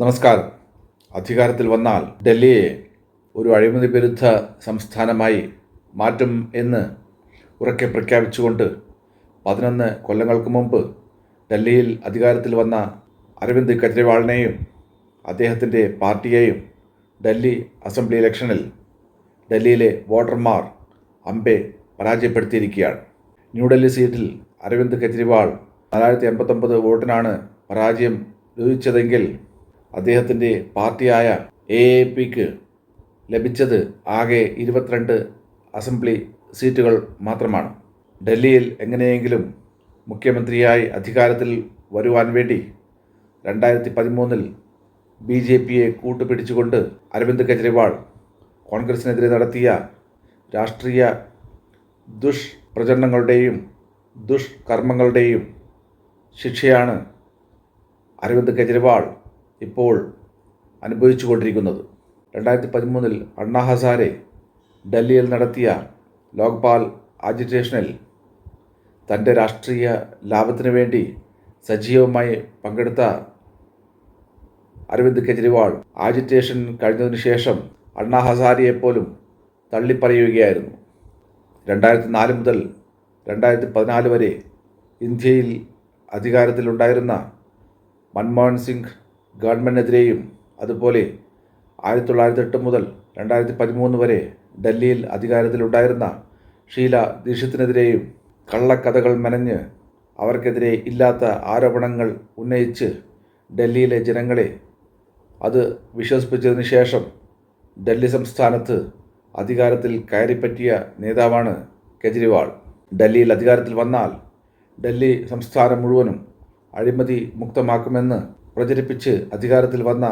നമസ്കാരം. അധികാരത്തിൽ വന്നാൽ ഡൽഹിയെ ഒരു അഴിമതി വിരുദ്ധ സംസ്ഥാനമായി മാറ്റും എന്ന് ഉറക്കെ പ്രഖ്യാപിച്ചുകൊണ്ട് പതിനൊന്ന് കൊല്ലങ്ങൾക്ക് മുമ്പ് ഡൽഹിയിൽ അധികാരത്തിൽ വന്ന അരവിന്ദ് കെജ്രിവാളിനെയും അദ്ദേഹത്തിന്റെ പാർട്ടിയെയും ഡൽഹി അസംബ്ലി ഇലക്ഷനിൽ ഡൽഹിയിലെ വോട്ടർമാർ അമ്പെ പരാജയപ്പെടുത്തിയിരിക്കുകയാണ്. ന്യൂഡൽഹി സീറ്റിൽ അരവിന്ദ് കെജ്രിവാൾ നാലായിരത്തി എൺപത്തൊമ്പത് വോട്ടിനാണ് പരാജയം ലഭിച്ചതെങ്കിൽ അദ്ദേഹത്തിന്റെ പാർട്ടിയായ എ എ പിക്ക് ലഭിച്ചത് ആകെ ഇരുപത്തിരണ്ട് അസംബ്ലി സീറ്റുകൾ മാത്രമാണ്. ഡൽഹിയിൽ എങ്ങനെയെങ്കിലും മുഖ്യമന്ത്രിയായി അധികാരത്തിൽ വരുവാൻ വേണ്ടി രണ്ടായിരത്തി പതിമൂന്നിൽ ബി ജെ പിയെ കൂട്ടുപിടിച്ചുകൊണ്ട് അരവിന്ദ് കെജ്രിവാൾ കോൺഗ്രസിനെതിരെ നടത്തിയ രാഷ്ട്രീയ ദുഷ്പ്രചരണങ്ങളുടെയും ദുഷ്കർമ്മങ്ങളുടെയും ശിക്ഷയാണ് അരവിന്ദ് കെജ്രിവാൾ ഇപ്പോൾ അനുഭവിച്ചു കൊണ്ടിരിക്കുന്നത് രണ്ടായിരത്തി പതിമൂന്നിൽ അണ്ണാ ഹസാരെ ഡൽഹിയിൽ നടത്തിയ ലോക്പാൽ ആജിറ്റേഷനിൽ തന്റെ രാഷ്ട്രീയ ലാഭത്തിനു വേണ്ടി സജീവമായി പങ്കെടുത്ത അരവിന്ദ് കെജ്രിവാൾ ആജിറ്റേഷൻ കഴിഞ്ഞതിനു ശേഷം അണ്ണാ ഹസാരിയെപ്പോലും തള്ളിപ്പറയുകയായിരുന്നു. രണ്ടായിരത്തി നാല് മുതൽ രണ്ടായിരത്തി പതിനാല് വരെ ഇന്ത്യയിൽ അധികാരത്തിലുണ്ടായിരുന്ന മൻമോഹൻ സിംഗ് ഗവൺമെന്റിനെതിരെയും അതുപോലെ ആയിരത്തി തൊള്ളായിരത്തി എട്ട് മുതൽ രണ്ടായിരത്തി പതിമൂന്ന് വരെ ഡൽഹിയിൽ അധികാരത്തിലുണ്ടായിരുന്ന ഷീല ദീക്ഷിത്തിനെതിരെയും കള്ളക്കഥകൾ മെനഞ്ഞ് അവർക്കെതിരെ ഇല്ലാത്ത ആരോപണങ്ങൾ ഉന്നയിച്ച് ഡൽഹിയിലെ ജനങ്ങളെ അത് വിശ്വസിപ്പിച്ചതിന് ശേഷം ഡൽഹി സംസ്ഥാനത്ത് അധികാരത്തിൽ കയറിപ്പറ്റിയ നേതാവാണ് കെജ്രിവാൾ. ഡൽഹിയിൽ അധികാരത്തിൽ വന്നാൽ ഡൽഹി സംസ്ഥാനം മുഴുവനും അഴിമതി മുക്തമാക്കുമെന്ന് പ്രചരിപ്പിച്ച് അധികാരത്തിൽ വന്ന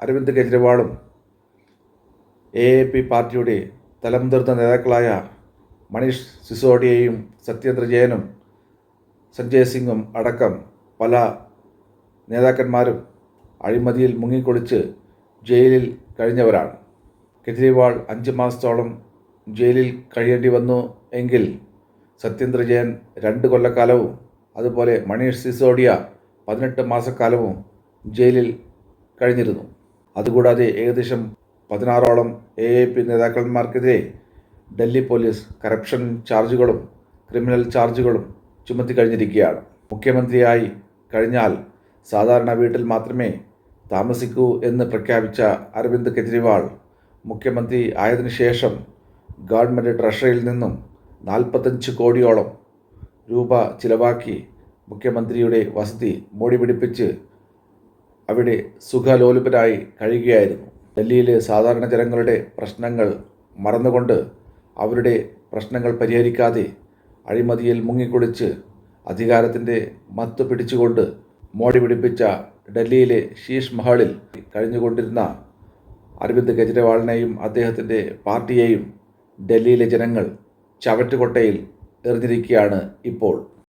അരവിന്ദ് കെജ്രിവാളും എ എ പി പാർട്ടിയുടെ തലമുതിർന്ന നേതാക്കളായ മണീഷ് സിസോഡിയയും സത്യേന്ദ്ര ജയനും സഞ്ജയ് സിംഗും അടക്കം പല നേതാക്കന്മാരും അഴിമതിയിൽ മുങ്ങിക്കൊളിച്ച് ജയിലിൽ കഴിഞ്ഞവരാണ്. കെജ്രിവാൾ അഞ്ച് മാസത്തോളം ജയിലിൽ കഴിയേണ്ടി വന്നു എങ്കിൽ സത്യേന്ദ്ര ജയൻ രണ്ട് കൊല്ലക്കാലവും അതുപോലെ മണീഷ് സിസോഡിയ പതിനെട്ട് മാസക്കാലവും ജയിലിൽ കഴിഞ്ഞിരുന്നു. അതുകൂടാതെ ഏകദേശം പതിനാറോളം എ എ പി നേതാക്കന്മാർക്കെതിരെ ഡൽഹി പോലീസ് കറപ്ഷൻ ചാർജുകളും ക്രിമിനൽ ചാർജുകളും ചുമത്തി കഴിഞ്ഞിരിക്കുകയാണ്. മുഖ്യമന്ത്രിയായി കഴിഞ്ഞാൽ സാധാരണ വീട്ടിൽ മാത്രമേ താമസിക്കൂ എന്ന് പ്രഖ്യാപിച്ച അരവിന്ദ് കെജ്രിവാൾ മുഖ്യമന്ത്രി ആയതിനു ശേഷം ഗവൺമെന്റ് ട്രഷറിയിൽ നിന്നും നാൽപ്പത്തഞ്ച് കോടിയോളം രൂപ ചിലവാക്കി മുഖ്യമന്ത്രിയുടെ വസതി മോടി പിടിപ്പിച്ച് അവിടെ സുഖലോലുപരായി കഴിയുകയായിരുന്നു. ഡൽഹിയിലെ സാധാരണ ജനങ്ങളുടെ പ്രശ്നങ്ങൾ മറന്നുകൊണ്ട് അവരുടെ പ്രശ്നങ്ങൾ പരിഹരിക്കാതെ അഴിമതിയിൽ മുങ്ങിക്കുളിച്ച് അധികാരത്തിന്റെ മത്ത് പിടിച്ചുകൊണ്ട് മോടി പിടിപ്പിച്ച ഡൽഹിയിലെ ശീഷ് മഹളിൽ കഴിഞ്ഞുകൊണ്ടിരുന്ന അരവിന്ദ് കെജ്രിവാളിനെയും അദ്ദേഹത്തിന്റെ പാർട്ടിയെയും ഡൽഹിയിലെ ജനങ്ങൾ ചവറ്റുകൊട്ടയിൽ എറിഞ്ഞിരിക്കുകയാണ് ഇപ്പോൾ.